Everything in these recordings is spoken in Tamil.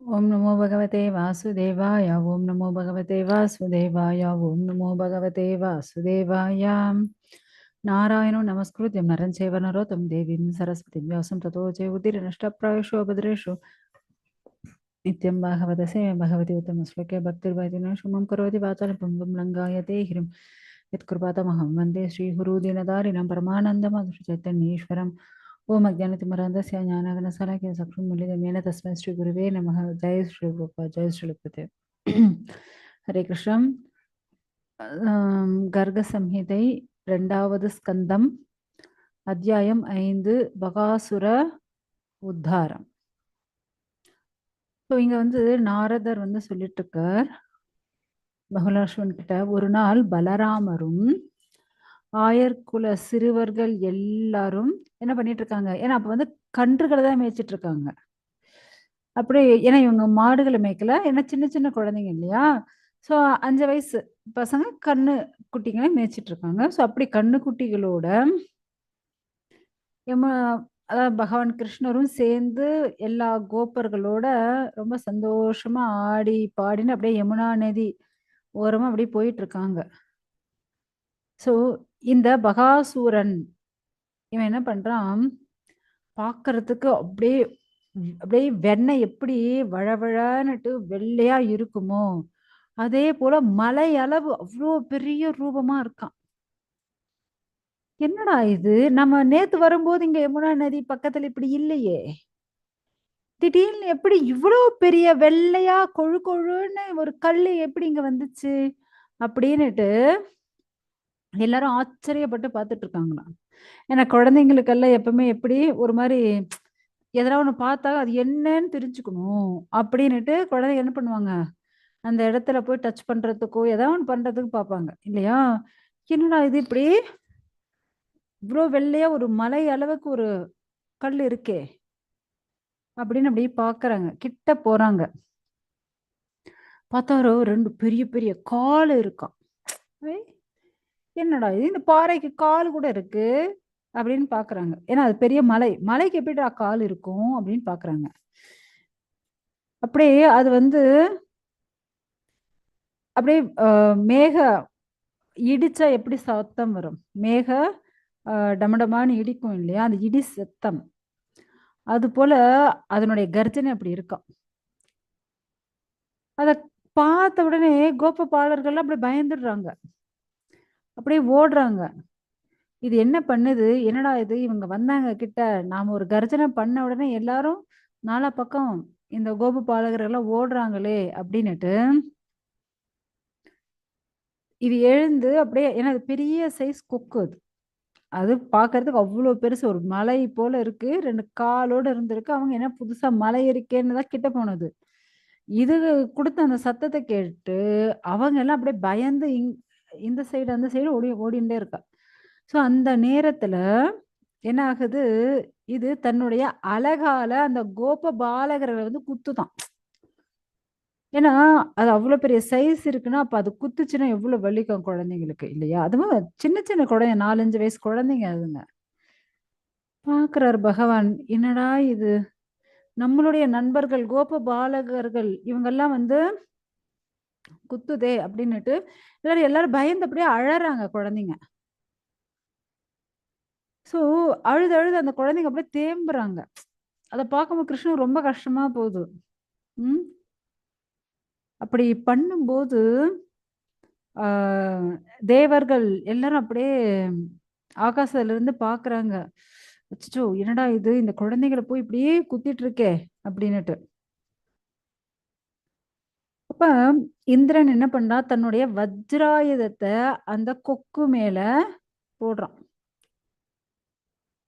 ஓம் நமோ பகவதே வாசுதேவாய. ஓம் நமோ பகவதே வாசுதேவாய. ஓம் நமோ பகவதே வாசுதேவாய. நாராயணோ நமஸ்கிருத்யம் நரஞ்சேவனரோதம் தேவீம் சரஸ்வதிம் வியாசம் ததோ ஜெய உதிர நஷ்டப்பிராயஷு அபதிரேஷு. நித்யம் பாகவதசே பகவதி உத்தம ஸ்லோகே பக்திர்வாதினேஷுமம் கரோதி வாச்சாலம் பம்பம் லங்காயதே ஹிரம் யத்கிருபாதமஹம் வந்தே ஸ்ரீகுருதீனதாரிணம் பரமானந்தமதுஷ சைத்தன்யீஸ்வரம். ஓம் அக்ஞானத்தி மராந்தசிய ஞானகன சலாக்கிய சக்ரம் முல்லிதமேன தஸ்மை ஸ்ரீ குருவே நமக. ஜெய ஸ்ரீ குருப்பா ஜெய ஸ்ரீலுப்பதே ஹரே கிருஷ்ணம் கர்க சம்ஹிதை ரெண்டாவது ஸ்கந்தம் அத்தியாயம் ஐந்து பகாசுர உத்தாரம். இப்போ இங்க வந்து நாரதர் வந்து சொல்லிட்டு இருக்கார். பகுலாஸ்வன் கிட்ட ஒரு நாள் பலராமரும் ஆயர்குல சிறுவர்கள் எல்லாரும் என்ன பண்ணிட்டு இருக்காங்க ஏன்னா அப்ப வந்து கன்றுகளை தான் மேய்ச்சிட்டு இருக்காங்க அப்படி ஏன்னா இவங்க மாடுகளை மேய்க்கல. ஏன்னா சின்ன சின்ன குழந்தைங்க இல்லையா? ஸோ அஞ்சு வயசு பசங்க கண்ணு குட்டிங்களை மேய்ச்சிட்டு இருக்காங்க ஸோ அப்படி கண்ணு குட்டிகளோட யம அதாவது பகவான் கிருஷ்ணரும் சேர்ந்து எல்லா கோப்பர்களோட ரொம்ப சந்தோஷமா ஆடி பாடின்னு அப்படியே யமுனா நதி ஓரமா அப்படியே போயிட்டு இருக்காங்க ஸோ இந்த பகாசூரன் இவன் என்ன பண்றான்? பார்க்கறதுக்கு அப்படியே அப்படியே வெண்ணெய் எப்படி வழவழன்னுட்டு வெள்ளையா இருக்குமோ அதே போல மலை அளவு அவ்வளோ பெரிய ரூபமா இருக்கான். என்னடா இது? நம்ம நேத்து வரும்போது இங்க யமுனா நதி பக்கத்துல இப்படி இல்லையே. திடீர்னு எப்படி இவ்வளோ பெரிய வெள்ளையா கொழு கொழுன்னு ஒரு கல் எப்படி இங்க வந்துச்சு? அப்படின்னுட்டு எல்லாரும் ஆச்சரியப்பட்டு பார்த்துட்டு இருக்காங்களாம் ஏன்னா குழந்தைங்களுக்கெல்லாம் எப்பவுமே எப்படி ஒரு மாதிரி எதனா ஒன்று பார்த்தா அது என்னன்னு தெரிஞ்சுக்கணும் அப்படின்னுட்டு குழந்தைங்க என்ன பண்ணுவாங்க? அந்த இடத்துல போய் டச் பண்றதுக்கோ ஏதாவது ஒன்று பண்றதுக்கு பார்ப்பாங்க. இல்லையா? என்னடா இது இப்படி? இவ்வளோ வெள்ளையா ஒரு மலை அளவுக்கு ஒரு கல் இருக்கே அப்படின்னு அப்படியே பார்க்குறாங்க. கிட்ட போறாங்க. பார்த்தாரோ? ரெண்டு பெரிய பெரிய கால் இருக்கான் ஏய், என்னடா இது? இந்த பாறைக்கு கால் கூட இருக்கு அப்படின்னு பாக்குறாங்க. ஏன்னா அது பெரிய மலை. மலைக்கு எப்படிடா கால் இருக்கும் அப்படின்னு பாக்குறாங்க. அப்படியே அது வந்து அப்படியே மேக இடிச்சா எப்படி சத்தம் வரும்? மேக டமடமான்னு இடிக்கும் இல்லையா? அந்த இடி சத்தம். அது போல அதனுடைய கர்ஜனை அப்படி இருக்கும். அத பார்த்த உடனே கோபபாலர்கள்லாம் அப்படி பயந்துடுறாங்க. அப்படியே ஓடுறாங்க. இது என்ன பண்ணுது? என்னடா இது? இவங்க வந்தாங்க கிட்ட. நாம ஒரு கர்ஜனை பண்ண உடனே எல்லாரும் நாலா பக்கம் இந்த கோபபாலகர்கள் எல்லாம் ஓடுறாங்களே அப்படின்னுட்டு இது எழுந்து அப்படியே ஏன்னா அது பெரிய சைஸ் கொக்கு அது. அது பார்க்கறதுக்கு அவ்வளோ பெருசு. ஒரு மலை போல இருக்கு. ரெண்டு காலோட இருந்திருக்கு. அவங்க என்ன புதுசா மலை இருக்கேன்னு தான் கிட்ட போனது. இது கொடுத்த அந்த சத்தத்தை கேட்டு அவங்க எல்லாம் அப்படியே பயந்து இங் இந்த சைடு அந்த சைடு ஓடி ஓடிண்டே இருக்கா. ஸோ அந்த நேரத்துல என்ன ஆகுது? இது தன்னுடைய அழகால அந்த கோப பாலகர்களை வந்து குத்துதான். ஏன்னா அது அவ்வளவு பெரிய சைஸ் இருக்குன்னா அப்ப அது குத்துச்சுன்னா எவ்வளவு வலிக்கும் குழந்தைங்களுக்கு இல்லையா? அதுவும் சின்ன சின்ன குழந்தை நாலஞ்சு வயசு குழந்தைங்க அதுங்க. பாக்குறாரு பகவான் என்னடா இது? நம்மளுடைய நண்பர்கள் கோப பாலகர்கள் இவங்கெல்லாம் வந்து குத்துதே அப்படின்னுட்டு எல்லாரும் எல்லாரும் பயந்து அப்படியே அழறாங்க குழந்தைங்க. ஸோ அழுது அழுது அந்த குழந்தைங்க அப்படியே தேம்புறாங்க. அதை பார்க்கும்போது கிருஷ்ணன் ரொம்ப கஷ்டமா போகுது. ம்? அப்படி பண்ணும்போது ஆஹ் தேவர்கள் எல்லாரும் அப்படியே ஆகாசத்துல இருந்து பாக்குறாங்க அச்சோ என்னடா இது? இந்த குழந்தைகளை போய் இப்படியே குத்திட்டு இருக்கே அப்படின்னுட்டு. அப்ப இந்திரன் என்ன பண்ணா தன்னுடைய வஜ்ராயுதத்தை அந்த கொக்கு மேல போடுறான்.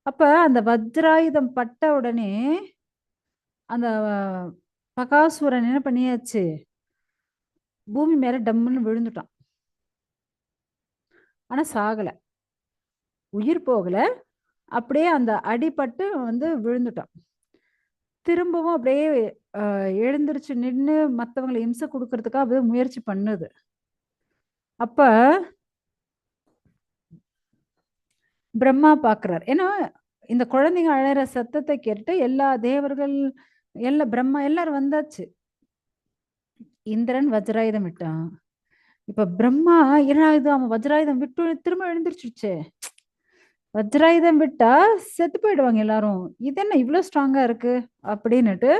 அப்ப அந்த வஜ்ராயுதம் பட்ட உடனே அந்த பகாசுரன் என்ன பண்ணியாச்சு? பூமி மேல டம்முன்னு விழுந்துட்டான். ஆனா சாகல. உயிர் போகல. அப்படியே அந்த அடிபட்டு வந்து விழுந்துட்டான். திரும்பவும் அப்படியே ஆஹ், எழுந்திருச்சு நின்னு மத்தவங்களை இம்சை கொடுக்கறதுக்காக அப்படியே முயற்சி பண்ணுது. அப்ப பிரம்மா பாக்குறார். ஏன்னா இந்த குழந்தைங்க அழற சத்தத்தை கேட்டு எல்லா தேவர்கள் எல்லா பிரம்மா எல்லாரும் வந்தாச்சு. இந்திரன் வஜ்ராயுதம் விட்டான். இப்ப பிரம்மா என்ன இது? அவன் வஜ்ராயுதம் விட்டு திரும்ப எழுந்திருச்சுச்சே வஜ்ராயுதம் விட்டா செத்து போயிடுவாங்க எல்லாரும். இது என்ன இவ்வளோ ஸ்ட்ராங்கா இருக்கு? அப்படின்னுட்டு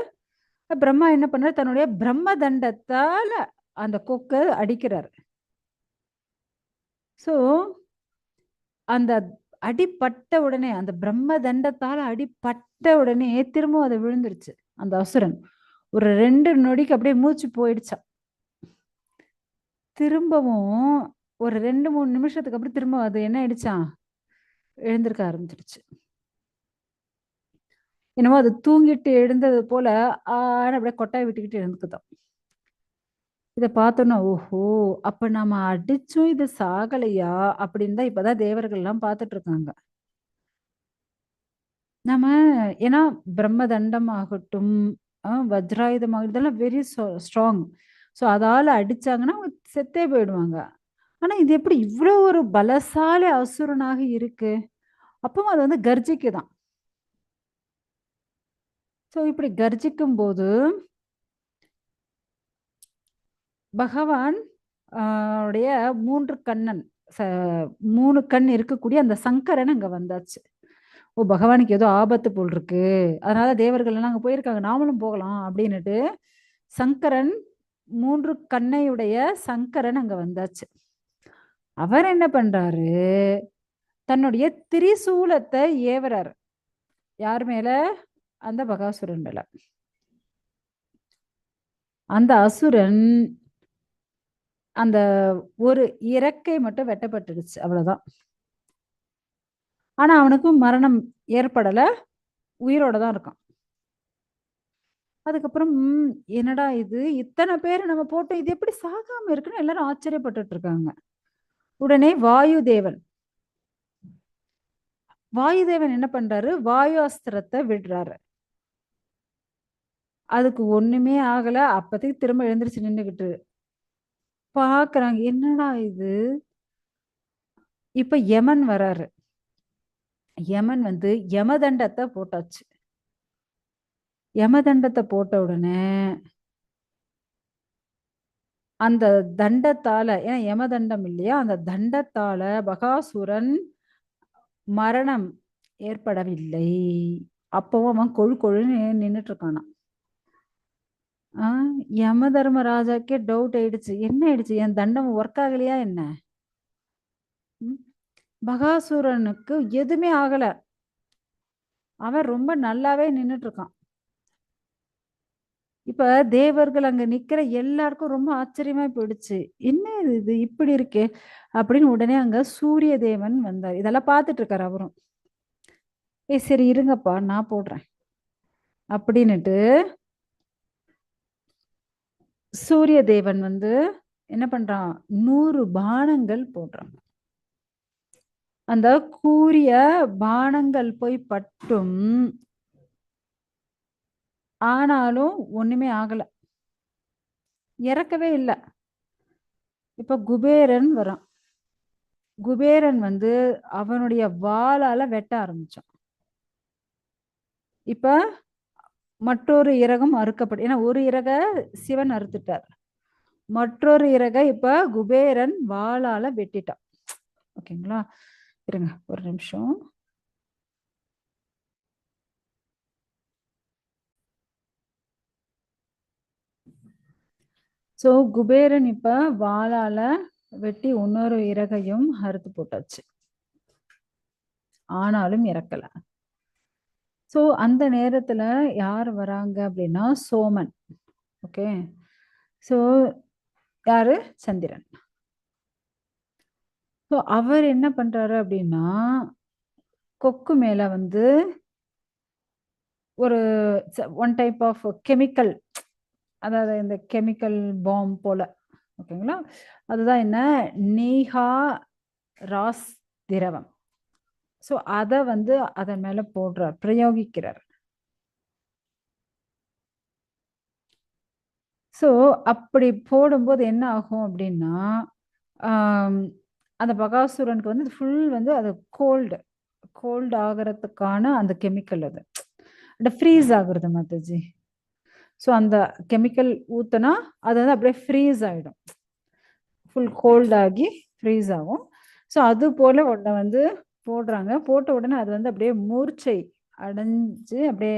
பிரம்மா என்ன பண்றாரு தன்னுடைய பிரம்ம தண்டத்தால அந்த கொக்க அடிக்கிறார். ஸோ அந்த அடிப்பட்ட உடனே அந்த பிரம்ம தண்டத்தால அடிப்பட்ட உடனே திரும்பவும் அதை விழுந்துருச்சு அந்த அசுரன். ஒரு ரெண்டு நொடிக்கு அப்படியே மூச்சு போயிடுச்சான் திரும்பவும் ஒரு ரெண்டு மூணு நிமிஷத்துக்கு அப்புறம் திரும்ப அது என்ன ஆயிடுச்சான் எழுந்திருக்க ஆரம்பிச்சிடுச்சு என்னமோ அது தூங்கிட்டு எழுந்தது போல ஆன அப்படியே கொட்டாய் விட்டுக்கிட்டு எழுந்துக்குதான் இதை பார்த்தோன்னா ஓஹோ அப்ப நாம அடிச்சும் இது சாகலையா? அப்படின்னு தான் இப்பதான் தேவர்கள் எல்லாம் பார்த்துட்டு இருக்காங்க. நம்ம ஏன்னா பிரம்ம தண்டம் ஆகட்டும் வஜ்ராயுதம் ஆகட்டும் இதெல்லாம் வெரி ஸ்ட்ராங் ஸோ அதால அடிச்சாங்கன்னா அவங்க செத்தே போயிடுவாங்க. ஆனா இது எப்படி இவ்வளவு ஒரு பலசாலி அசுரனாக இருக்கு? அப்பவும் அது வந்து கர்ஜிக்குதான். ஸோ இப்படி கர்ஜிக்கும் போது பகவான் உடைய மூன்று கண்ணன் மூணு கண் இருக்கக்கூடிய அந்த சங்கரன் அங்க வந்தாச்சு. ஓ பகவானுக்கு ஏதோ ஆபத்து போல் இருக்கு அதனால தேவர்கள் எல்லாம் அங்க போயிருக்காங்க. நாமளும் போகலாம் அப்படின்னுட்டு சங்கரன் மூன்று கண்ணையுடைய சங்கரன் அங்க வந்தாச்சு. அவர் என்ன பண்றாரு? தன்னுடைய திரிசூலத்தை ஏவரார். யார் மேல? அந்த பகாசுரன் மேல. அந்த அசுரன் அந்த ஒரு இறக்கை மட்டும் வெட்டப்பட்டுடுச்சு அவ்வளவுதான். ஆனா அவனுக்கும் மரணம் ஏற்படல. உயிரோட தான் இருக்கான். அதுக்கப்புறம் என்னடா இது? இத்தனை பேர் நம்ம போட்டோம் இது எப்படி சாகாம இருக்குன்னு எல்லாரும் ஆச்சரியப்பட்டுட்டு இருக்காங்க. உடனே வாயு தேவன் வாயுதேவன் என்ன பண்றாரு? வாயு அஸ்திரத்தை விடுறாரு. அதுக்கு ஒண்ணுமே ஆகல. அப்பதைக்கு திரும்ப எழுந்திரிச்சு நின்றுகிட்டு பாக்குறாங்க. என்னடா இது? இப்ப யமன் வராரு. யமன் வந்து யமதண்டத்தை போட்டாச்சு. யமதண்டத்தை போட்ட உடனே அந்த தண்டத்தால ஏன்னா யமதண்டம் இல்லையா? அந்த தண்டத்தால பகாசுரன் மரணம் ஏற்படவில்லை. அப்பவும் அவன் கொழு கொழுன்னு நின்றுட்டு இருக்கானான் ஆஹ் யம தர்மராஜாக்கே டவுட் ஆயிடுச்சு. என்ன ஆயிடுச்சு? என் தண்டம் ஒர்க் ஆகலையா என்ன? பகாசுரனுக்கு எதுவுமே ஆகல. அவன் ரொம்ப நல்லாவே நின்றுட்டு இருக்கான் இப்ப தேவர்கள் அங்க நிக்கிற எல்லாருக்கும் ரொம்ப ஆச்சரியமா போயிடுச்சு. என்ன இது? இது இப்படி இருக்கே? அப்படின்னு உடனே அங்க சூரிய தேவன் வந்தார். இதெல்லாம் பார்த்துட்டு இருக்காரு அவரும். ஏ சரி இருங்கப்பா நான் போடுறேன். அப்படின்னுட்டு சூரிய தேவன் வந்து என்ன பண்றான்? நூறு பானங்கள் போடுறான். அந்த கூரிய பானங்கள் போய் பட்டும் ஆனாலும் ஒண்ணுமே ஆகல. இறக்கவே இல்லை. இப்ப குபேரன் வரான். குபேரன் வந்து அவனுடைய வாளால வெட்ட ஆரம்பிச்சான். இப்ப மற்றொரு இறகம் அறுக்கப்படும் ஏன்னா ஒரு இறக சிவன் அறுத்துட்டார். மற்றொரு இறக இப்ப குபேரன் வாளால வெட்டிட்டான். ஓகேங்களா? இருங்க ஒரு நிமிஷம். ஸோ குபேரன் இப்போ வாளால வெட்டி இன்னொரு இறகையும் அறுத்து போட்டாச்சு. ஆனாலும் இறக்கல. சோ அந்த நேரத்துல யார் வராங்க அப்படின்னா சோமன். ஓகே ஸோ யாரு? சந்திரன். ஸோ அவர் என்ன பண்றாரு அப்படின்னா கொக்கு மேல வந்து ஒரு ஒன் டைப் ஆஃப் கெமிக்கல் அதாவது இந்த கெமிக்கல் பாம் போல. ஓகேங்களா அதுதான் என்ன? நீஹா ராஸ் திரவம். ஸோ அதை வந்து அதன் மேல போடுறார் பிரயோகிக்கிறார். ஸோ அப்படி போடும்போது என்ன ஆகும் அப்படின்னா அந்த பகாசுரனுக்கு வந்து ஃபுல் வந்து அது கோல்டு கோல்டு ஆகிறதுக்கான அந்த கெமிக்கல் அது. ஃப்ரீஸ் ஆகுறது மாதாஜி. ஸோ அந்த கெமிக்கல் ஊத்துனா அது வந்து அப்படியே ஃப்ரீஸ் ஆகிடும் ஃபுல் கோல்ட் ஆகி ஃப்ரீஸ் ஆகும். ஸோ அது போல உடனே வந்து போடுறாங்க. போட்ட உடனே அது வந்து அப்படியே மூர்ச்சை அடைஞ்சு அப்படியே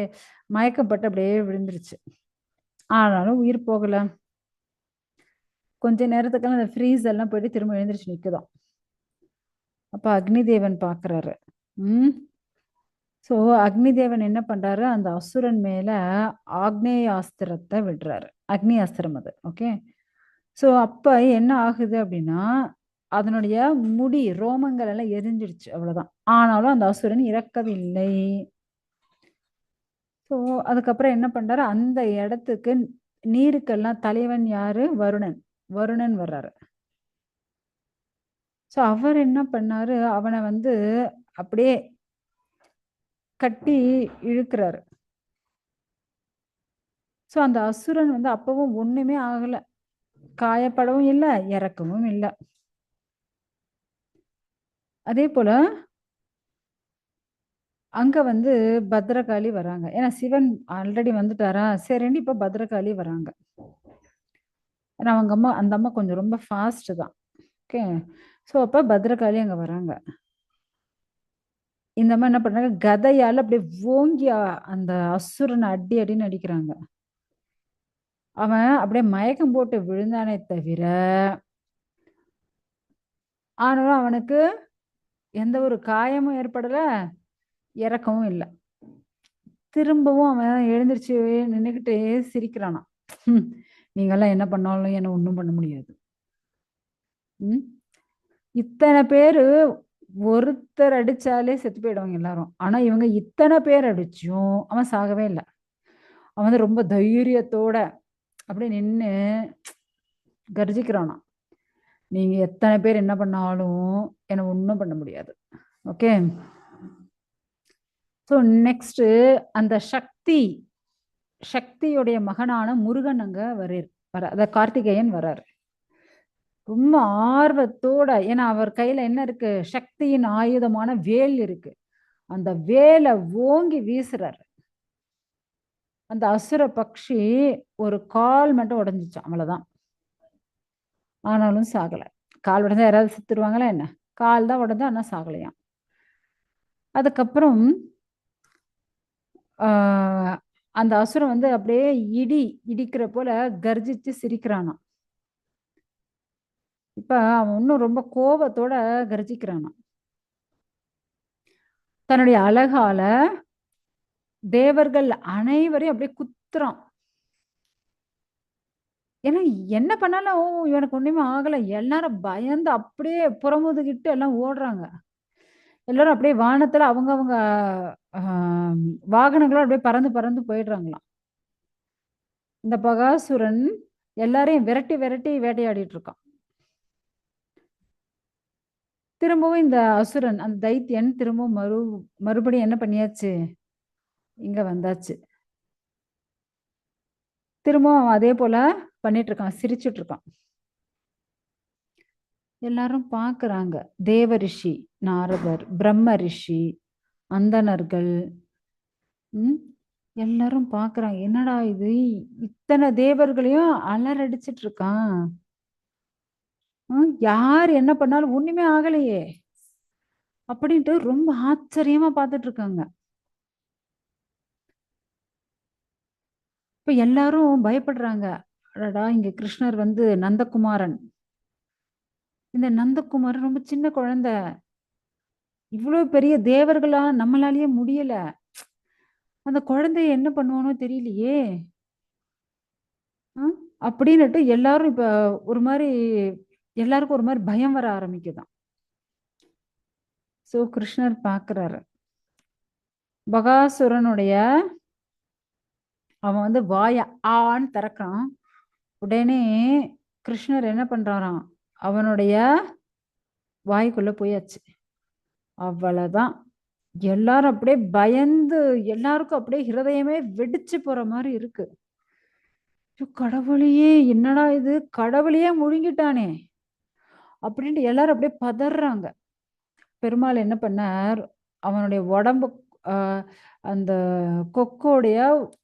மயக்கப்பட்டு அப்படியே விழுந்துருச்சு. ஆனாலும் உயிர் போகல. கொஞ்ச நேரத்துக்கெல்லாம் அந்த ஃப்ரீஸ் எல்லாம் போயிட்டு திரும்ப எழுந்திரிச்சு நிற்குதான் அப்போ அக்னிதேவன் பார்க்குறாரு ம்? ஸோ அக்னிதேவன் என்ன பண்றாரு? அந்த அசுரன் மேல ஆக்னேயாஸ்திரத்தை விடுறாரு. அக்னியாஸ்திரம் அது ஓகே ஸோ அப்ப என்ன ஆகுது அப்படின்னா அதனுடைய முடி ரோமங்கள் எல்லாம் எரிஞ்சிடுச்சு அவ்வளவுதான். ஆனாலும் அந்த அசுரன் இறக்கவில்லை. ஸோ அதுக்கப்புறம் என்ன பண்றாரு? அந்த இடத்துக்கு நீருக்கெல்லாம் தலைவன் யாரு? வருணன். வருணன் வர்றாரு. ஸோ அவர் என்ன பண்ணாரு? அவனை வந்து அப்படியே கட்டி இழுக்கிறாரு. ஸோ அந்த அசுரன் வந்து அப்பவும் ஒண்ணுமே ஆகல. காயப்படவும் இல்லை இறக்கவும் இல்லை. அதே போல அங்க வந்து பத்ரகாளி வராங்க. ஏன்னா சிவன் ஆல்ரெடி வந்துட்டாரா? சரின்னு இப்ப பத்ரகாளி வராங்க. ஏன்னா அவங்க அம்மா அந்த அம்மா கொஞ்சம் ரொம்ப ஃபாஸ்ட் தான். ஓகே ஸோ அப்ப பத்ரகாளி அங்க வராங்க. இந்த மாதிரி என்ன பண்றாங்க? கதையால அப்படியே ஓங்கி அந்த அசுரனை அடி அடின்னு அடிக்கிறாங்க. அவன் அப்படியே மயக்கம் போட்டு விழுந்தானே தவிர ஆனாலும் அவனுக்கு எந்த ஒரு காயமும் ஏற்படல இறக்கவும் இல்லை. திரும்பவும் அவன் எழுந்திருச்சு நின்றுக்கிட்டே சிரிக்கிறானாம். "ஹம், நீங்கெல்லாம் என்ன பண்ணாலும் என்ன ஒண்ணும் பண்ண முடியாது. இத்தனை பேரு ஒருத்தர் அடிச்சாலே செத்து போயிடுவாங்க எல்லாரும். ஆனா இவங்க இத்தனை பேர் அடிச்சும் அவன் சாகவே இல்லை. அவன் வந்து ரொம்ப தைரியத்தோட அப்படியே நின்று கர்ஜிக்கிறானாம். நீங்க எத்தனை பேர் என்ன பண்ணாலும் என்ன ஒன்றும் பண்ண முடியாது. ஓகே? ஸோ நெக்ஸ்ட் அந்த சக்தி சக்தியுடைய மகனான முருகன் அங்க வர்றார். வர அத கார்த்திகேயன் வர்றாரு. ரொம்ப ஆர்வத்தோட ஏன்னா அவர் கையில என்ன இருக்கு? சக்தியின் ஆயுதமான வேல் இருக்கு. அந்த வேலை ஓங்கி வீசுறாரு. அந்த அசுர பக்ஷி ஒரு கால் மட்டும் உடஞ்சிச்சான் அவ்வளவுதான். ஆனாலும் சாகல. கால் உடஞ்சா யாராவது செத்துருவாங்களா என்ன? கால் தான் உடஞ்சா ஆனா சாகலையாம். அதுக்கப்புறம் அந்த அசுரம் வந்து அப்படியே இடி இடிக்கிற போல கர்ஜிச்சு சிரிக்கிறானாம். இப்ப அவன் இன்னும் ரொம்ப கோபத்தோட கர்ஜிக்கிறானாம் தன்னுடைய அழகால தேவர்கள் அனைவரையும் அப்படியே குத்துறான். ஏன்னா என்ன பண்ணாலும் இவனுக்கு ஒண்ணுமே ஆகல. எல்லாரும் பயந்து அப்படியே புறமுதுகிட்டு எல்லாம் ஓடுறாங்க. எல்லாரும் அப்படியே வானத்துல அவங்க அவங்க ஆஹ், அப்படியே பறந்து பறந்து போயிடுறாங்களாம். இந்த பகாசுரன் எல்லாரையும் விரட்டி விரட்டி வேட்டையாடிட்டு இருக்கான். திரும்பவும் இந்த அசுரன் அந்த தைத்தியன் திரும்பவும் மறு மறுபடியும் என்ன பண்ணியாச்சு? இங்க வந்தாச்சு. திரும்பவும் அதே போல பண்ணிட்டு இருக்கான் சிரிச்சுட்டு இருக்கான். எல்லாரும் பார்க்கறாங்க தேவ ரிஷி நாரதர் பிரம்ம ரிஷி அந்தனர்கள் எல்லாரும் பார்க்கறாங்க என்னடா இது? இத்தனை தேவர்களையும் அலறடிச்சிட்டு இருக்கான். யார் என்ன பண்ணாலும் ஒண்ணுமே ஆகலையே. அப்படின்ட்டு ரொம்ப ஆச்சரியமா பார்த்துட்டு இருக்காங்க. இப்ப எல்லாரும் பயப்படுறாங்க. அடடா இங்க கிருஷ்ணர் வந்து நந்தகுமாரன். இந்த நந்தகுமாரன் ரொம்ப சின்ன குழந்தை. இவ்வளவு பெரிய தேவர்களா நம்மளாலேயே முடியல. அந்த குழந்தைய என்ன பண்ணுவானோ தெரியலையே. ஆ? அப்படின்னுட்டு எல்லாரும் இப்ப ஒரு மாதிரி எல்லாருக்கும் ஒரு மாதிரி பயம் வர ஆரம்பிக்குதான். சோ கிருஷ்ணர் பாக்குறாரு பகாசுரனுடைய அவன் வந்து வாய ஆன்னு திறக்கிறான். உடனே கிருஷ்ணர் என்ன பண்றாராம்? அவனுடைய வாய்க்குள்ள போயாச்சு. அவ்வளவுதான். எல்லாரும் அப்படியே பயந்து எல்லாருக்கும் அப்படியே ஹிருதயமே வெடிச்சு போற மாதிரி இருக்கு. கடவுளையே என்னடா இது? கடவுளையே முழுங்கிட்டானே. அப்படின்ட்டு எல்லாரும் அப்படியே பதறாங்க பெருமாள் என்ன பண்ணார்? அவனுடைய உடம்பு அந்த கொக்கோடைய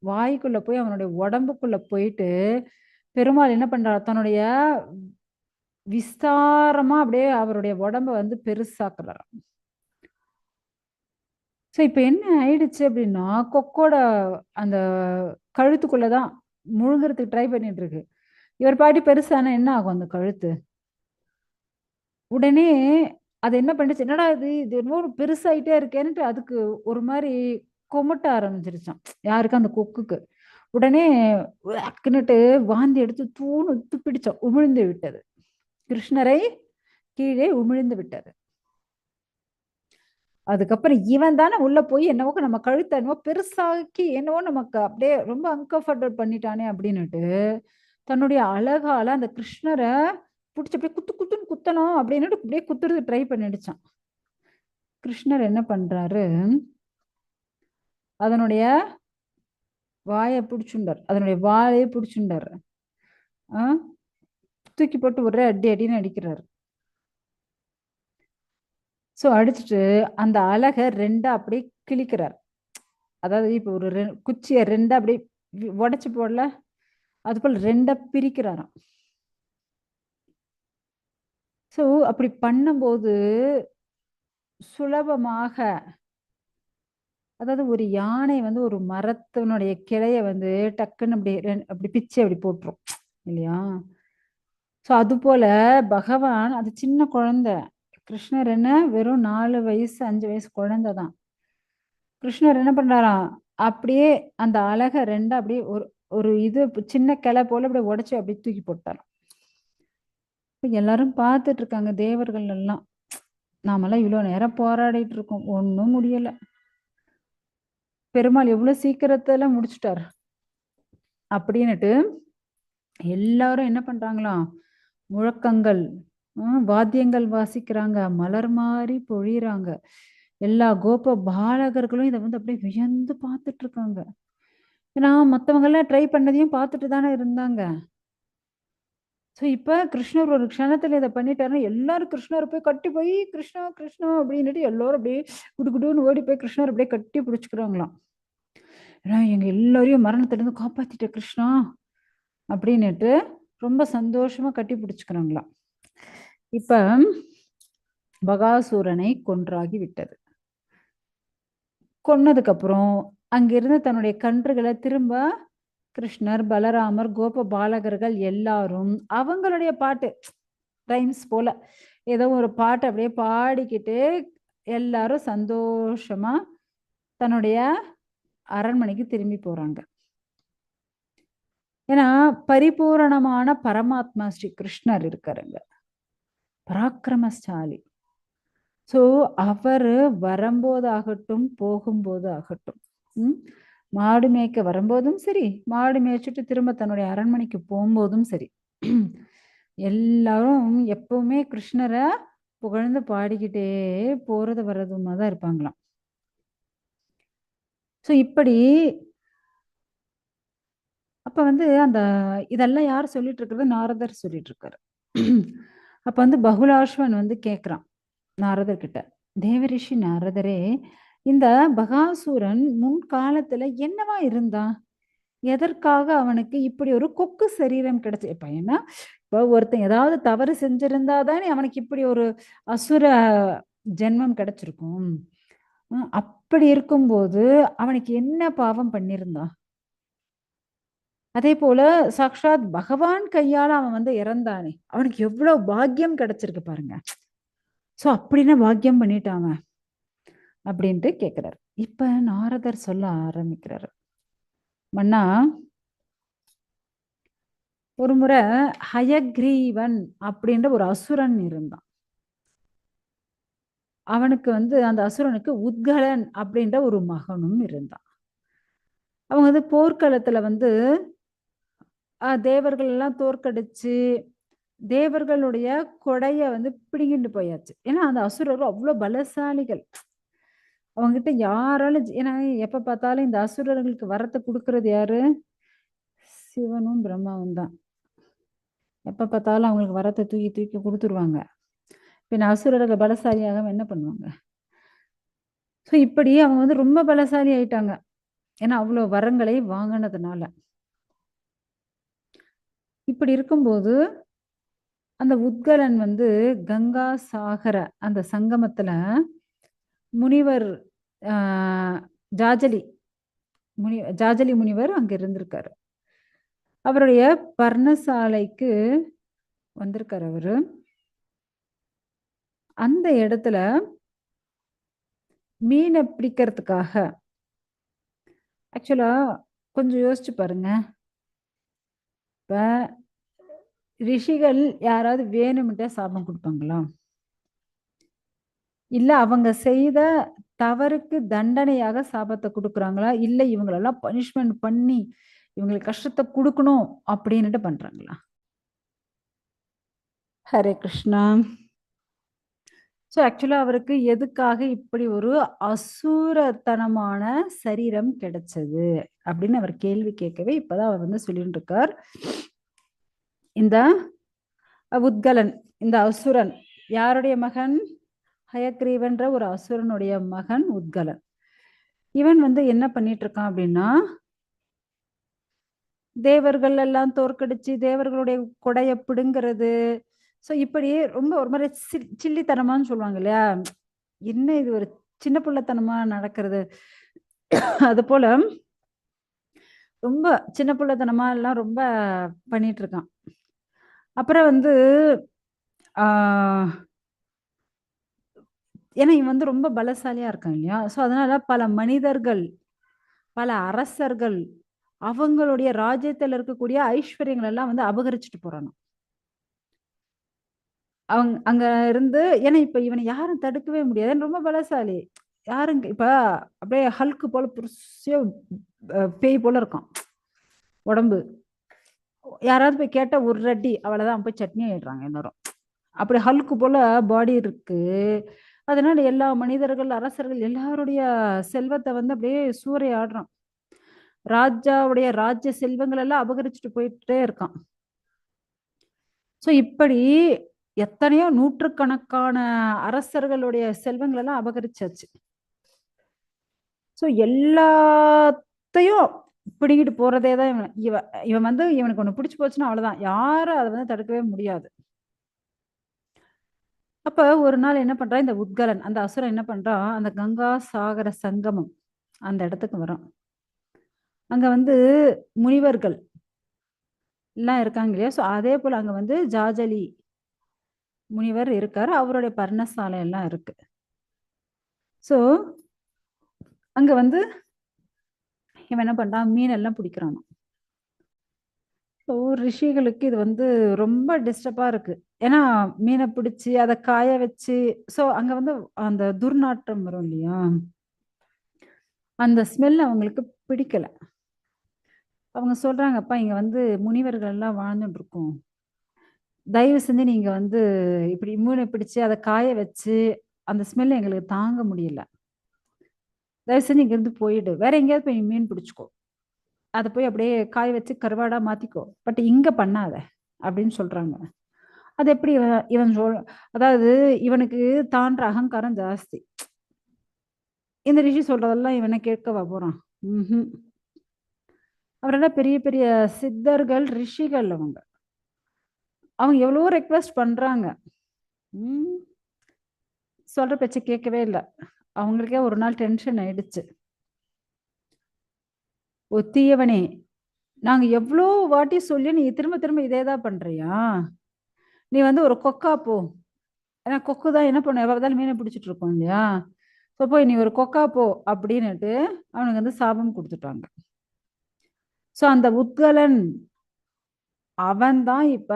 வாய்க்குள்ள போய் அவனுடைய உடம்புக்குள்ள போயிட்டு பெருமாள் என்ன பண்றார்? தன்னுடைய விஸ்தாரமா அப்படியே அவருடைய உடம்ப வந்து பெருசாக்குறார் ஸோ இப்போ என்ன ஆயிடுச்சு அப்படின்னா கொக்கோட அந்த கழுத்துக்குள்ளதான் முழுங்குறதுக்கு ட்ரை பண்ணிட்டு இருக்கு. இவர் பாட்டி பெருசானா என்ன ஆகும் அந்த கழுத்து? உடனே அது என்ன பண்ணுச்சு என்னடா இது? இது என்னமோ ஒரு பெருசாயிட்டே இருக்கேன்ட்டு அதுக்கு ஒரு மாதிரி கொமட்ட ஆரம்பிச்சிருச்சான் யாருக்கு? அந்த கொக்குக்கு. உடனே உக்கின்னுட்டு வாந்தி எடுத்து தூணு துப்பிடிச்சோம் உமிழ்ந்து விட்டது. கிருஷ்ணரை கீழே உமிழ்ந்து விட்டது. அதுக்கப்புறம் இவன் தானே உள்ள போய் என்னவோ நம்ம கழுத்தை என்னவோ பெருசாக்கி என்னவோ நமக்கு அப்படியே ரொம்ப அன்கம்ஃபர்டபுள் பண்ணிட்டானே அப்படின்னுட்டு தன்னுடைய அழகால அந்த கிருஷ்ணரை பிடிச்சி அப்படியே குத்து குத்துன்னு குத்தணும் அப்படின்னுட்டு அப்படியே குத்துறது ட்ரை பண்ணிடுச்சான். கிருஷ்ணர் என்ன பண்றாரு? அதனுடைய வாயை பிடிச்சுண்டார். அதனுடைய வாழையை பிடிச்சுண்டார். தூக்கி போட்டு ஒரே அடி அடின்னு அடிக்கிறாரு. ஸோ அடிச்சுட்டு அந்த அழகை ரெண்டா அப்படியே கிழிக்கிறார். அதாவது இப்போ ஒரு ரெ குச்சியை ரெண்டா அப்படியே உடச்சி போடல அது போல் ரெண்டா பிரிக்கிறாராம். ஸோ அப்படி பண்ணும்போது சுலபமாக அதாவது ஒரு யானை வந்து ஒரு மரத்தினுடைய கிளையை வந்து டக்குன்னு அப்படி அப்படி பிச்சு அப்படி போட்டுரும் இல்லையா? ஸோ அது போல பகவான் அது சின்ன குழந்தை. கிருஷ்ணர் என்ன? வெறும் நாலு வயசு அஞ்சு வயசு குழந்தை தான். கிருஷ்ணர் என்ன பண்றாராம்? அப்படியே அந்த அழகை ரெண்டா அப்படியே ஒரு ஒரு இது சின்ன கிளை போல அப்படியே உடைச்சு அப்படியே தூக்கி போட்டாராம். எல்லாரும் பார்த்துட்டு இருக்காங்க தேவர்கள் எல்லாம் நாமெல்லாம் இவ்வளோ நேரம் போராடிட்டு இருக்கோம் ஒன்றும் முடியல. பெருமாள் எவ்வளவு சீக்கிரத்துல முடிச்சுட்டார். அப்படின்னுட்டு எல்லாரும் என்ன பண்றாங்களாம் முழக்கங்கள் வாத்தியங்கள் வாசிக்கிறாங்க மலர் மாறி பொழியறாங்க. எல்லா கோப பாலகர்களும் இதை வந்து அப்படியே வியந்து பார்த்துட்டு இருக்காங்க ஏன்னா மத்தவங்க எல்லாம் ட்ரை பண்ணதையும் பார்த்துட்டு தானே இருந்தாங்க. ஸோ இப்போ கிருஷ்ணர் ஒரு க்ஷணத்தில் இதை பண்ணிட்டாருன்னா எல்லாரும் கிருஷ்ணர் போய் கட்டி போய் கிருஷ்ணா கிருஷ்ணா அப்படின்னுட்டு எல்லாரும் அப்படியே குடுக்குடுன்னு ஓடி போய் கிருஷ்ணர் அப்படியே கட்டி பிடிச்சிக்கிறாங்களாம். ஏன்னா எங்கள் எல்லாரையும் மரணத்திலேருந்து காப்பாத்திட்ட கிருஷ்ணா அப்படின்னுட்டு ரொம்ப சந்தோஷமாக கட்டி பிடிச்சிக்கிறாங்களாம். இப்போ பகாசூரனை கொன்றாகி விட்டது. கொன்னதுக்கப்புறம் அங்கிருந்து தன்னுடைய கன்றுகளை திரும்ப கிருஷ்ணர் பலராமர் கோப பாலகர்கள் எல்லாரும் அவங்களுடைய பாட்டு டைம்ஸ் போல ஏதோ ஒரு பாட்டு அப்படியே பாடிக்கிட்டு எல்லாரும் சந்தோஷமா தன்னுடைய அரண்மனைக்கு திரும்பி போறாங்க. ஏன்னா பரிபூரணமான பரமாத்மா ஸ்ரீ கிருஷ்ணர் இருக்காருங்க. பராக்கிரமசாலி. ஸோ அவர் வரும்போதாகட்டும் போகும்போது ஆகட்டும் உம் மாடு மேய்க்க வரும்போதும் சரி மாடு மேய்ச்சிட்டு திரும்ப தன்னுடைய அரண்மனைக்கு போகும்போதும் சரி. எல்லாரும் எப்பவுமே கிருஷ்ணரை புகழ்ந்து பாடிக்கிட்டே போறது வர்றதுமா தான் இருப்பாங்களாம். ஸோ இப்படி அப்ப வந்து அந்த இதெல்லாம் யார் சொல்லிட்டு இருக்கிறது? நாரதர் சொல்லிட்டு இருக்காரு. அப்ப வந்து பகுலாஷ்வன் வந்து கேட்குறான் நாரதர் கிட்ட தேவரிஷி நாரதரே இந்த பகாசூரன் முன்காலத்துல என்னவா இருந்தான் எதற்காக அவனுக்கு இப்படி ஒரு கொக்கு சரீரம் கிடைச்சு? இப்ப ஏன்னா இப்போ ஒருத்தன் ஏதாவது தவறு செஞ்சிருந்தா தானே அவனுக்கு இப்படி ஒரு அசுர ஜென்மம் கிடைச்சிருக்கும். அப்படி இருக்கும்போது அவனுக்கு என்ன பாவம் பண்ணியிருந்தான் அதே போல சாக்ஷாத் பகவான் கையால அவன் வந்து இறந்தானே. அவனுக்கு எவ்வளவு பாக்கியம் கிடைச்சிருக்கு பாருங்க. சோ அப்படின்னா பாக்கியம் பண்ணிட்டான் அப்படின்ட்டு கேட்குறாரு இப்ப நாரதர் சொல்ல ஆரம்பிக்கிறாரு. மன்னா ஒரு முறை ஹயக்ரீவன் அப்படின்ற ஒரு அசுரன் இருந்தான். அவனுக்கு வந்து அந்த அசுரனுக்கு உத்கலன் அப்படின்ற ஒரு மகனும் இருந்தான். அவங்க வந்து போர்க்களத்துல வந்து தேவர்கள் எல்லாம் தோற்கடிச்சு தேவர்களுடைய கொடைய வந்து பிடிங்கிட்டு போயாச்சு. ஏன்னா அந்த அசுரர்கள் அவ்வளவு பலசாலிகள். அவங்ககிட்ட யாராலும் ஏன்னா எப்ப பார்த்தாலும் இந்த அசுரர்களுக்கு வரத்தை கொடுக்கறது யாரு? சிவனும் பிரம்மாவும் தான். எப்ப பார்த்தாலும் அவங்களுக்கு வரத்தை தூக்கி தூக்கி கொடுத்துருவாங்க. பின்ன அசுரர்கள் பலசாலியாக என்ன பண்ணுவாங்க? ஸோ இப்படி அவங்க வந்து ரொம்ப பலசாலி ஆயிட்டாங்க. ஏன்னா அவ்வளோ வரங்களை வாங்கினதுனால. இப்படி இருக்கும்போது அந்த உத்கலன் வந்து கங்கா சாகர அந்த சங்கமத்துல முனிவர் ஜாஜலி முனி ஜாஜலி முனிவர் அங்க இருந்திருக்காரு. அவருடைய பர்ணசாலைக்கு வந்திருக்கார் அவரு. அந்த இடத்துல மீனை பிடிக்கிறதுக்காக ஆக்சுவலா கொஞ்சம் யோசிச்சு பாருங்க. இப்ப ரிஷிகள் யாராவது வேணும்ட்டே சாபம் கொடுப்பாங்களா? இல்ல அவங்க செய்த தவறுக்கு தண்டனையாக சாபத்தை கொடுக்குறாங்களா? இல்ல இவங்களெல்லாம் பனிஷ்மெண்ட் பண்ணி இவங்களுக்கு கஷ்டத்தை கொடுக்கணும் அப்படின்னுட்டு பண்றாங்களா? ஹரே கிருஷ்ணா. ஸோ ஆக்சுவலா அவருக்கு எதுக்காக இப்படி ஒரு அசூரத்தனமான சரீரம் கிடைச்சது? அப்படின்னு அவர் கேள்வி கேட்கவே இப்பதான் அவர் வந்து சொல்லிட்டு இருக்கார் இந்த உத்கலன் இந்த அசுரன் யாருடைய மகன்? ஹயக்ரீவன்ற ஒரு அசுரனுடைய மகன் உத்கலன். இவன் வந்து என்ன பண்ணிட்டு இருக்கான் அப்படின்னா தேவர்கள் எல்லாம் தோற்கடிச்சு தேவர்களுடைய கொடைய பிடுங்கிறது. ஸோ இப்படி ரொம்ப ஒரு மாதிரி சில்லித்தனமான்னு சொல்லுவாங்க இல்லையா? என்ன இது ஒரு சின்ன பிள்ளைத்தனமா நடக்கிறது? அது போல ரொம்ப சின்ன பிள்ளைத்தனமா எல்லாம் ரொம்ப பண்ணிட்டு இருக்கான் அப்புறம் வந்து ஆஹ் ஏன்னா இவன் வந்து ரொம்ப பலசாலியா இருக்கான் இல்லையா? ஸோ அதனால பல மனிதர்கள் பல அரசர்கள் அவங்களுடைய ராஜ்யத்துல இருக்கக்கூடிய ஐஸ்வர்யங்கள் எல்லாம் வந்து அபகரிச்சுட்டு போறானு அவங்க அங்க இருந்து ஏன்னா இப்ப இவனை யாரும் தடுக்கவே முடியாது. ரொம்ப பலசாலி. யாருங்க இப்ப அப்படியே ஹல்க்கு போல புருஷிய பேய் போல இருக்கான். உடம்பு. யாராவது போய் கேட்டா ஒரு ரெட்டி அவ்வளவுதான் போய் சட்னி ஆயிடுறாங்க எல்லாரும். அப்படி ஹல்க்கு போல பாடி இருக்கு. அதனால எல்லா மனிதர்கள் அரசர்கள் எல்லாருடைய செல்வத்தை வந்து அப்படியே சூறையாடுறான். ராஜாவுடைய ராஜ்ய செல்வங்கள் எல்லாம் அபகரிச்சுட்டு போயிட்டே இருக்கான். ஸோ இப்படி எத்தனையோ நூற்றுக்கணக்கான அரசர்களுடைய செல்வங்கள் எல்லாம் அபகரிச்சாச்சு. ஸோ எல்லாத்தையும் பிடிங்கிட்டு போறதே தான் இவன். இவன் இவன் வந்து இவனுக்கு ஒன்று பிடிச்சி போச்சுன்னா அவ்வளோதான் யாரும் அதை வந்து தடுக்கவே முடியாது. அப்ப ஒரு நாள் என்ன பண்றான் இந்த உத்கலன் அந்த அசுரன் என்ன பண்றான் அந்த கங்கா சாகர சங்கமம் அந்த இடத்துக்கு வரான். அங்க வந்து முனிவர்கள் எல்லாம் இருக்காங்க இல்லையா? ஸோ அதே போல அங்க வந்து ஜாஜலி முனிவர் இருக்காரு. அவருடைய பர்ணசாலை எல்லாம் இருக்கு. ஸோ அங்க வந்து இவன் என்ன பண்றான்? மீன் எல்லாம் பிடிக்கிறானோ ஸோ ரிஷிகளுக்கு இது வந்து ரொம்ப டிஸ்டர்பா இருக்கு. ஏன்னா மீனை பிடிச்சி அதை காய வச்சு ஸோ அங்க வந்து அந்த துர்நாற்றம் வரும் இல்லையா? அந்த ஸ்மெல் அவங்களுக்கு பிடிக்கல. அவங்க சொல்றாங்கப்பா இங்க வந்து முனிவர்கள் எல்லாம் வாழ்ந்துட்டு இருக்கோம். தயவு செஞ்சு நீங்க வந்து இப்படி மீனை பிடிச்சு அதை காய வச்சு அந்த ஸ்மெல் எங்களுக்கு தாங்க முடியல. தயவு செஞ்சு இங்க இருந்து போயிடு. வேற எங்கேயாவது போய் மீன் பிடிச்சுக்கோ. அதை போய் அப்படியே காய வச்சு கருவாடா மாத்திக்கோ. பட் இங்க பண்ணாத அப்படின்னு சொல்றாங்க. அது எப்படி இவன் இவன் சொல் அதாவது இவனுக்கு தான்ற அகங்காரம் ஜாஸ்தி. இந்த ரிஷி சொல்றதெல்லாம் இவனை கேட்கவா போறான். ம் அவரெல்லாம் பெரிய பெரிய சித்தர்கள் ரிஷிகள் அவங்க. அவங்க எவ்வளவோ ரெக்வெஸ்ட் பண்றாங்க. சொல்கிற சொல்ற கேட்கவே இல்லை. அவங்களுக்கே ஒரு நாள் டென்ஷன் ஆயிடுச்சு. ஓ தீயவனே நாங்க எவ்வளோ வாட்டி சொல்லி நீ திரும்ப திரும்ப இதே தான் பண்றியா? நீ வந்து ஒரு கொக்கா போ. ஏன்னா கொக்கு தான் என்ன பண்ண எவ்வளோ மீனை பிடிச்சிட்டு இருக்கோம் இல்லையா? ஸோ போய் நீ ஒரு கொக்கா போ அப்படின்னுட்டு அவனுக்கு வந்து சாபம் கொடுத்துட்டாங்க. ஸோ அந்த உத்கலன் அவன் தான் இப்ப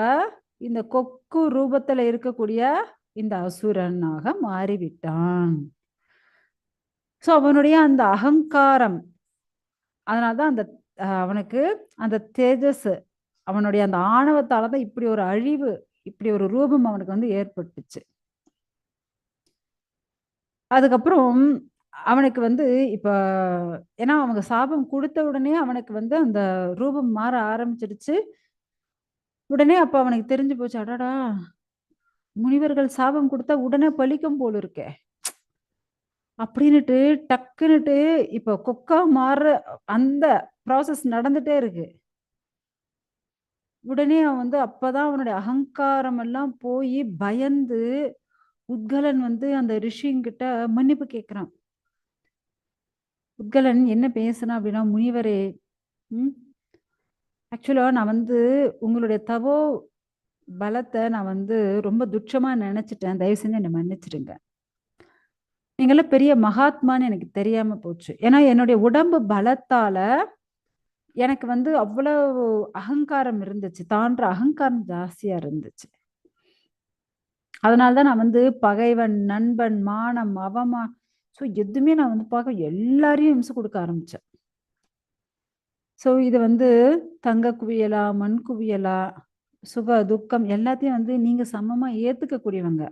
இந்த கொக்கு ரூபத்துல இருக்கக்கூடிய இந்த அசுரனாக மாறிவிட்டான். ஸோ அவனுடைய அந்த அகங்காரம் அதனாலதான் அந்த அவனுக்கு அந்த தேஜஸ் அவனுடைய அந்த ஆணவத்தால தான் இப்படி ஒரு அழிவு இப்படி ஒரு ரூபம் அவனுக்கு வந்து ஏற்பட்டுச்சு. அதுக்கப்புறம் அவனுக்கு வந்து இப்ப ஏன்னா அவங்க சாபம் கொடுத்த உடனே அவனுக்கு வந்து அந்த ரூபம் மாற ஆரம்பிச்சிடுச்சு. உடனே அப்ப அவனுக்கு தெரிஞ்சு போச்சு அடடா முனிவர்கள் சாபம் கொடுத்தா உடனே பழிக்கும் போல இருக்கே. அப்படின்னுட்டு டக்குன்னுட்டு இப்போ கொக்கா மாறுற அந்த ப்ராசஸ் நடந்துட்டே இருக்கு. உடனே அவன் வந்து அப்பதான் அவனுடைய அகங்காரம் எல்லாம் போய் பயந்து உத்கலன் வந்து அந்த ரிஷிங்கிட்ட மன்னிப்பு கேட்குறான் உத்கலன் என்ன பேசுனா அப்படின்னா முனிவரே ம் ஆக்சுவலா நான் வந்து உங்களுடைய தவோ பலத்தை நான் வந்து ரொம்ப துட்சமாக நினச்சிட்டேன். தயவு செஞ்சு என்னை மன்னிச்சிடுங்க. நீங்களாம் பெரிய மகாத்மான்னு எனக்கு தெரியாம போச்சு. ஏன்னா என்னுடைய உடம்பு பலத்தால எனக்கு வந்து அவ்வளவு அகங்காரம் இருந்துச்சு. தான்ற அகங்காரம் ஜாஸ்தியா இருந்துச்சு. அதனாலதான் நான் வந்து பகைவன் நண்பன் மானம் அவமா ஸோ எதுவுமே நான் வந்து பார்க்க எல்லாரையும் இம்சை கொடுக்க ஆரம்பிச்சேன். ஸோ இது வந்து தங்க குவியலா மண் குவியலா சுக துக்கம் எல்லாத்தையும் வந்து நீங்க சமமா ஏத்துக்கக்கூடியவங்க.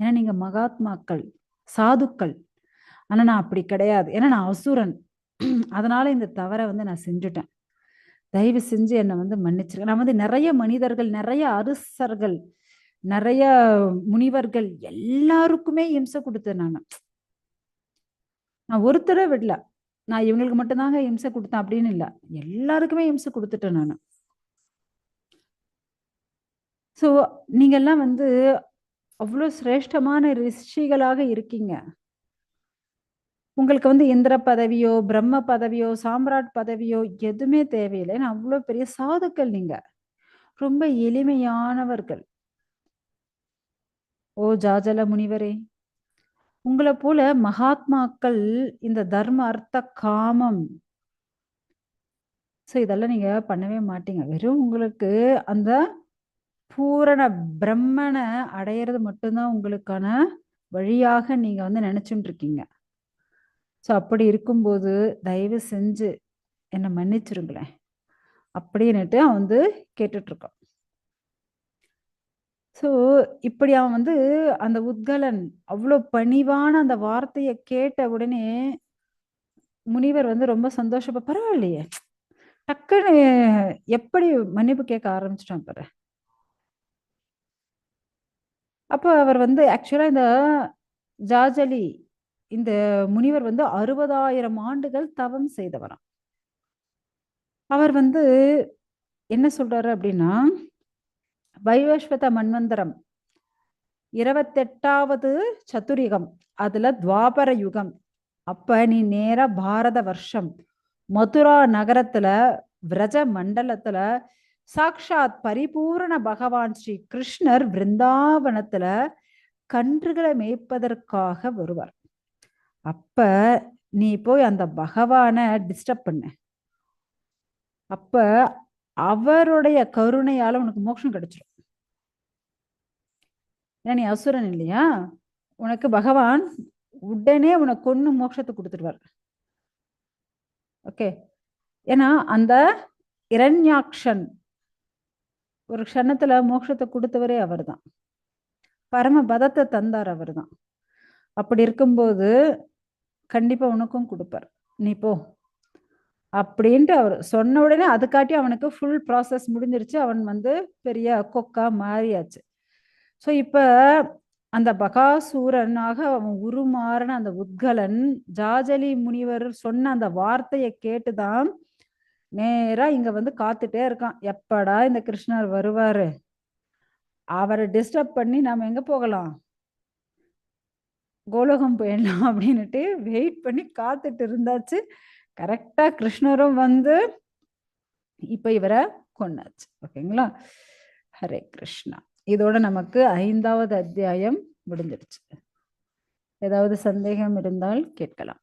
ஏன்னா நீங்க மகாத்மாக்கள். சாதுக்கள். ஆனா நான் அப்படி கிடையாது. ஏன்னா நான் அசுரன். அதனால இந்த தவறை வந்து நான் செஞ்சுட்டேன். தயவு செஞ்சு என்னை வந்து மன்னிச்சிருக்கேன் நான் வந்து நிறைய மனிதர்கள் நிறைய அரசர்கள் நிறைய முனிவர்கள் எல்லாருக்குமே இம்சை கொடுத்தேன் நான். நான் ஒருத்தரை விடல. நான் இவங்களுக்கு மட்டும்தாங்க இம்சை கொடுத்தேன் அப்படின்னு இல்லை. எல்லாருக்குமே இம்சை கொடுத்துட்டேன் நான். ஸோ நீங்கெல்லாம் வந்து அவ்வளோ சிரேஷ்டமான ரிஷிகளாக இருக்கீங்க. உங்களுக்கு வந்து இந்திர பதவியோ பிரம்ம பதவியோ சாம்ராட் பதவியோ எதுவுமே தேவையில்லை. ஏன்னா அவ்வளோ பெரிய சாதுக்கள் நீங்க. ரொம்ப எளிமையானவர்கள். ஓ ஜாஜல முனிவரே. உங்களை போல மகாத்மாக்கள் இந்த தர்ம அர்த்த காமம். ஸோ இதெல்லாம் நீங்க பண்ணவே மாட்டீங்க. வெறும் உங்களுக்கு அந்த பூரண பிரம்மனை அடையிறது மட்டும்தான் உங்களுக்கான வழியாக நீங்க வந்து நினைச்சுட்டு இருக்கீங்க ஸோ அப்படி இருக்கும்போது தயவு செஞ்சு என்னை மன்னிச்சிருங்களேன். அப்படின்னுட்டு அவன் வந்து கேட்டுட்டு இருக்கான் ஸோ இப்படி அவன் வந்து அந்த உத்கலன் அவ்வளோ பணிவான அந்த வார்த்தையை கேட்ட உடனே முனிவர் வந்து ரொம்ப சந்தோஷப்ப பரவாயில்லையே. டக்குன்னு எப்படி மன்னிப்பு கேட்க ஆரம்பிச்சிட்டான் பாரு. அப்போ அவர் வந்து ஆக்சுவலா இந்த ஜாஜலி இந்த முனிவர் வந்து அறுபதாயிரம் ஆண்டுகள் தவம் செய்தவராம். அவர் வந்து என்ன சொல்றாரு அப்படின்னா வைவஸ்வத மன்வந்தரம் இருபத்தெட்டாவது சதுரிகம் அதுல துவாபர யுகம் அப்ப நீ நேர பாரத வருஷம் மதுரா நகரத்துல விரஜ மண்டலத்துல சாக்ஷாத் பரிபூரண பகவான் ஸ்ரீ கிருஷ்ணர் பிருந்தாவனத்துல கன்றுகளை மேய்ப்பதற்காக வருவார். அப்ப நீ போய் அந்த பகவானை டிஸ்டர்ப் பண்ண. அப்ப அவருடைய கருணையால உனக்கு மோட்சம் கிடைச்சிடும் ஏன்னா நீ அசுரன் இல்லையா? உனக்கு பகவான் உடனே உனக்கு கொன்னு மோட்சத்தை கொடுத்துடுவார். ஓகே ஏன்னா அந்த இரண்யாக்ஷன் ஒரு க்ஷணத்துல மோட்சத்தை கொடுத்தவரே அவர்தான். பரம பதத்தை தந்தார் அவர் தான் அப்படி இருக்கும்போது கண்டிப்பா உனக்கும் கொடுப்பார். நீ போ. அப்படின்ட்டு அவர் சொன்ன உடனே அதுக்காட்டி அவனுக்கு ஃபுல் ப்ராசஸ் முடிஞ்சிருச்சு. அவன் வந்து பெரிய கொக்கா மாறியாச்சு. ஸோ இப்போ அந்த பகாசூரனாக அவன் உருமாறின அந்த உத்கலன் ஜாஜலி முனிவர் சொன்ன அந்த வார்த்தையை கேட்டுதான் நேரா இங்க வந்து காத்துட்டே இருக்கான். எப்படா இந்த கிருஷ்ணர் வருவாரு? அவரை டிஸ்டர்ப் பண்ணி நாம எங்க போகலாம்? கோலோகம் போயிடலாம் அப்படின்னுட்டு வெயிட் பண்ணி காத்துட்டு இருந்தாச்சு. கரெக்டா கிருஷ்ணரும் வந்து இப்ப இவரை கொண்டாச்சு ஓகேங்களா? ஹரே கிருஷ்ணா. இதோட நமக்கு ஐந்தாவது அத்தியாயம் முடிஞ்சிடுச்சு ஏதாவது சந்தேகம் இருந்தால் கேட்கலாம்.